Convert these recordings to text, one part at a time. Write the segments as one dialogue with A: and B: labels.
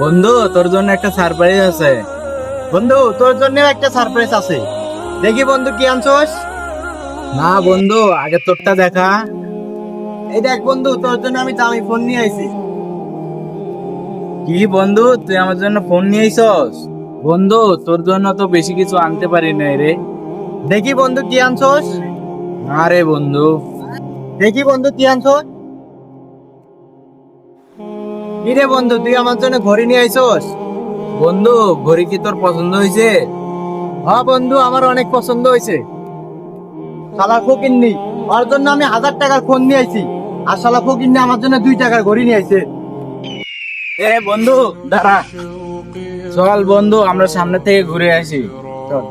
A: বন্ধু তোর জন্য একটা সারপ্রাইজ আছে।
B: বন্ধু তোর জন্য একটা সারপ্রাইজ আছে। দেখি বন্ধু কি আনছোস?
A: না বন্ধু আগে তোরটা দেখা।
B: এই দেখ বন্ধু তোর জন্য আমি দামি ফোন নিয়ে আইছি।
A: কি বন্ধু তুই আমার জন্য ফোন নিয়ে আইছস? বন্ধু তোর জন্য তো বেশি কিছু আনতে পারি নাই রে।
B: দেখি বন্ধু কি আনছোস?
A: আরে বন্ধু।
B: দেখি বন্ধু কি আনছোস? কি রে বন্ধু তুই আমার জন্য ঘড়ি নিয়ে আইছোস?
A: বন্ধু ঘড়ি কি তোর পছন্দ হয়েছে
B: হ্যাঁ বন্ধু আমার অনেক পছন্দ হয়েছে শালা ফকিন্নি ওর জন্য আমি হাজার টাকার ফোন নিয়ে আইছি। আর শালা ফকিন্নি আমার জন্য দুই টাকার ঘড়ি নিয়ে আইছে।
A: এ বন্ধু দাঁড়া। চল বন্ধু আমরা সামনে থেকে ঘুরে আসি। চল।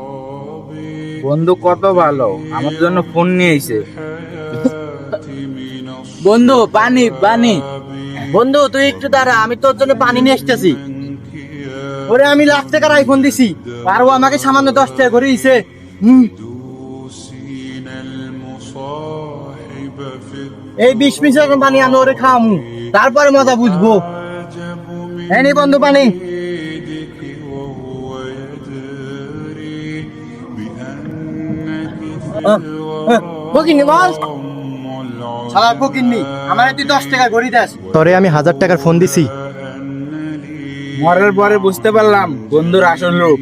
A: বন্ধু কত ভালো আমার জন্য ফোন নিয়ে আইছে। বন্ধু পানি পানি।
B: বন্ধু তুই একটু দাঁড়া আমি তোর জন্য পানি নিয়ে আসতেছি। ওরে আমি লাখ টাকার আইফোন দিছি। পারব আমাকে সামান্য দশ টাকা করে দিছে। এই বিশ মিনিট পানি আমি ওরে খাওয়ামু। তারপরে মজা বুঝব। নে বন্ধু পানি। আহ, বল। শালা ফকিন্নি আমার তুই দশ টাকা ঘড়ি দেস। তরে আমি হাজার টাকার ফোন দিছি।
A: মরার পরে বুঝতে পারলাম বন্ধুর আসল রূপ।